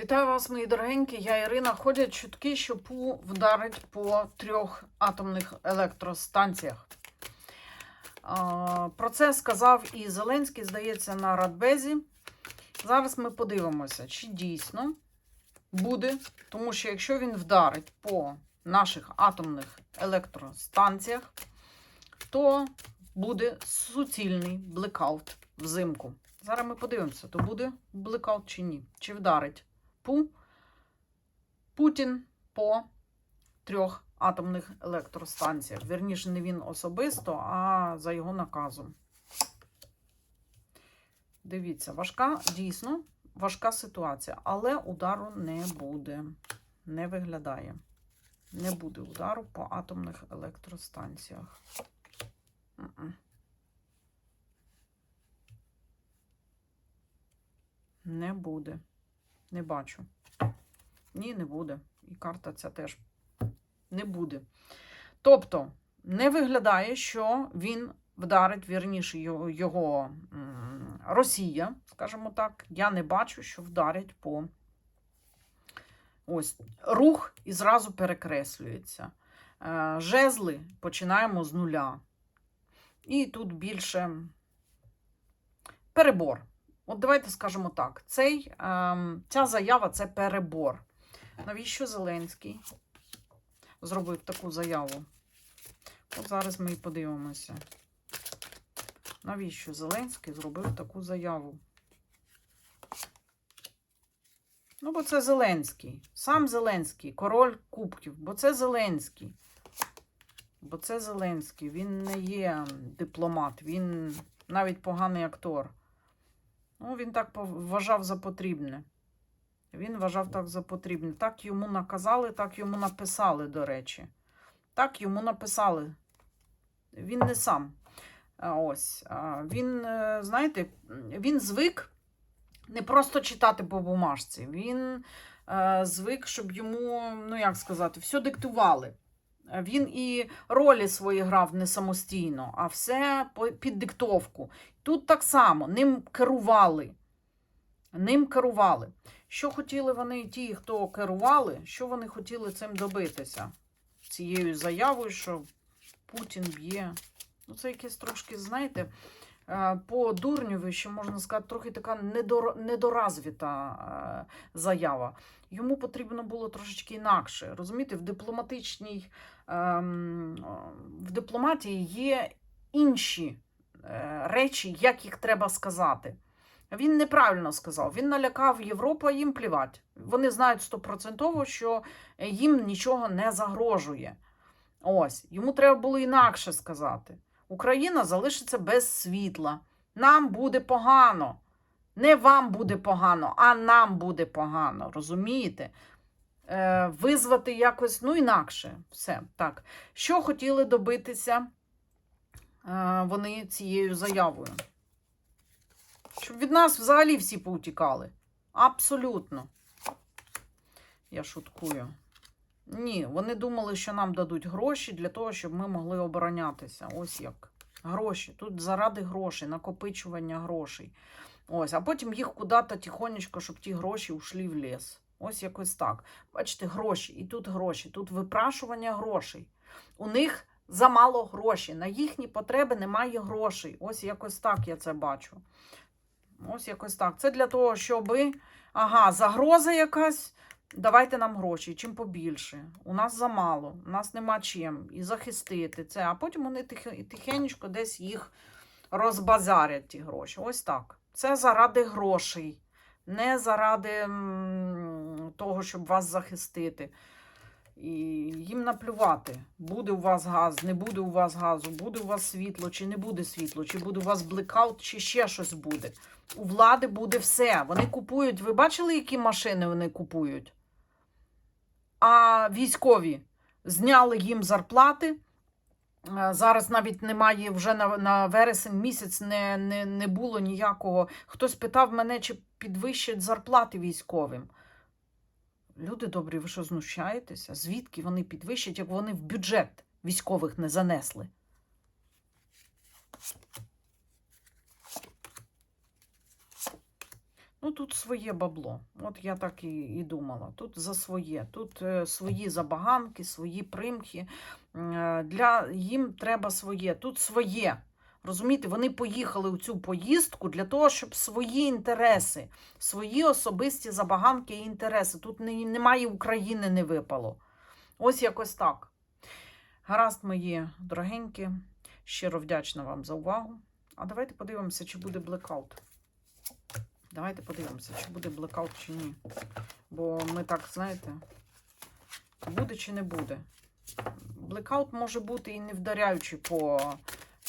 Вітаю вас, мої дорогенькі. Я Ірина. Ходять чутки, що ПУ вдарить по трьох атомних електростанціях. Про це сказав і Зеленський, здається, на Радбезі. Зараз ми подивимося, чи дійсно буде, тому що якщо він вдарить по наших атомних електростанціях, то буде суцільний блекаут взимку. Зараз ми подивимося, то буде блекаут чи ні. Чи вдарить Пу Путін по трьох атомних електростанціях. Вірніше, не він особисто, а за його наказом. Дивіться, важка, дійсно, важка ситуація, але удару не буде. Не виглядає. Не буде удару по атомних електростанціях. Не буде. Не бачу. Ні, не буде. І карта ця теж не буде. Тобто, не виглядає, що він вдарить, вірніше, його, його Росія, скажімо так. Я не бачу, що вдарять по ось рух і зразу перекреслюється. Е, Жезли починаємо з нуля. І тут більше перебор. От давайте скажемо так: цей, ем, ця заява це перебор. Навіщо Зеленський зробив таку заяву? От зараз ми і подивимося. Навіщо Зеленський зробив таку заяву? Ну, бо це Зеленський. Сам Зеленський, король кубків, бо це Зеленський. Бо це Зеленський. Він не є дипломат, він навіть поганий актор. Ну, він так вважав за потрібне. Він вважав так за потрібне. Так йому наказали, так йому написали, до речі. Так йому написали. Він не сам. Ось. Він, е, знаєте, він звик не просто читати по бумажці. Він е, звик, щоб йому, ну як сказати, все диктували. Він і ролі свої грав не самостійно, а все під диктовку. Тут так само ним керували. Ним керували. Що хотіли вони, ті, хто керували, що вони хотіли цим добитися? Цією заявою, що Путін б'є. Ну, це якесь трошки, знаєте, по дурньові, що можна сказати, трохи така недор... недоразвіта е, заява. Йому потрібно було трошечки інакше. Розумієте, в дипломатичній ем, е, в дипломатії є інші е, речі, як їх треба сказати. Він неправильно сказав. Він налякав Європу, а їм плівать. Вони знають стопроцентово, що їм нічого не загрожує. Ось, йому треба було інакше сказати. Україна залишиться без світла. Нам буде погано. Не вам буде погано, а нам буде погано. Розумієте? Е, визвати якось, ну, інакше. Все. Так. Що хотіли добитися е, вони цією заявою? Щоб від нас взагалі всі поутікали. Абсолютно. Я шуткую. Ні, вони думали, що нам дадуть гроші для того, щоб ми могли оборонятися. Ось як. Гроші. Тут заради грошей, накопичування грошей. Ось, а потім їх куди-то тихонечко, щоб ті гроші ушли в ліс. Ось якось так. Бачите, гроші, і тут гроші, тут випрашування грошей. У них замало грошей. На їхні потреби немає грошей. Ось якось так я це бачу. Ось якось так. Це для того, щоб. Ага, загроза якась. Давайте нам гроші, чим побільше. У нас замало, у нас нема чим і захистити це. А потім вони тихе- тихенечко десь їх розбазарять, ті гроші. Ось так. Це заради грошей, не заради того, щоб вас захистити. І їм наплювати, буде у вас газ, не буде у вас газу, буде у вас світло, чи не буде світло, чи буде у вас блекаут, чи ще щось буде. У влади буде все. Вони купують. Ви бачили, які машини вони купують? А військові зняли їм зарплати. Е, Зараз навіть немає вже на, на вересень місяць не, не, не було ніякого. Хтось питав мене, чи підвищать зарплати військовим. Люди добрі, ви що знущаєтеся? Звідки вони підвищать, як вони в бюджет військових не занесли? Ну, тут своє бабло. От я так і, і думала. Тут за своє. Тут е, свої забаганки, свої примхи. Е, для їм треба своє. Тут своє. Розумієте, вони поїхали у цю поїздку для того, щоб свої інтереси, свої особисті забаганки і інтереси. Тут не, немає України не випало. Ось якось так. Гаразд, мої дорогенькі. Щиро вдячна вам за увагу. А давайте подивимося, чи буде блекаут. Давайте подивимося, чи буде блекаут, чи ні. Бо ми так, знаєте, буде чи не буде. Блекаут може бути і не вдаряючи по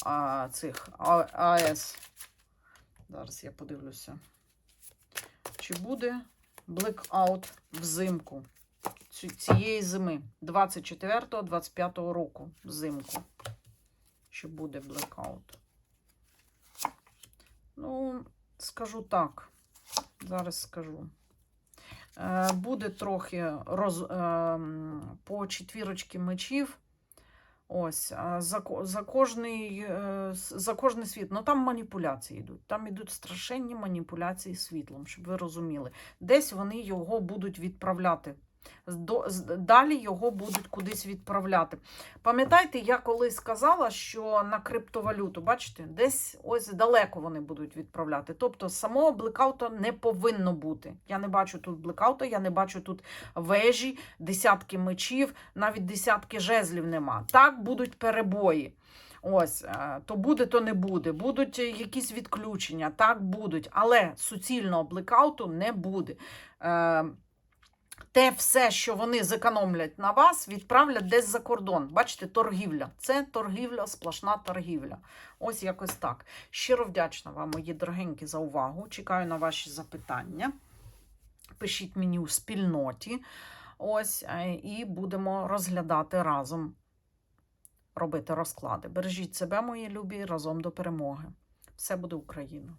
а, цих АЕС. Зараз я подивлюся. Чи буде блекаут взимку цієї зими 24-25 року взимку? Чи буде блекаут? Ну, скажу так. Зараз скажу. Е, Буде трохи роз, е, по четвірочки мечів. Ось, за, за, кожний, е, за кожний світ. Ну там маніпуляції йдуть. Там йдуть страшенні маніпуляції світлом, щоб ви розуміли. Десь вони його будуть відправляти. Далі його будуть кудись відправляти. Пам'ятаєте, я колись сказала, що на криптовалюту, бачите, десь ось далеко вони будуть відправляти. Тобто самого блекаута не повинно бути. Я не бачу тут блекаута, я не бачу тут вежі, десятки мечів, навіть десятки жезлів нема. Так будуть перебої. Ось, е, то буде, то не буде. Будуть е, якісь відключення, так будуть, але суцільного блекауту не буде. Те все, що вони зекономлять на вас, відправлять десь за кордон. Бачите, торгівля. Це торгівля, сплошна торгівля. Ось якось так. Щиро вдячна вам, мої дорогенькі, за увагу. Чекаю на ваші запитання. Пишіть мені у спільноті. Ось, е, і будемо розглядати разом, робити розклади. Бережіть себе, мої любі, разом до перемоги. Все буде Україна!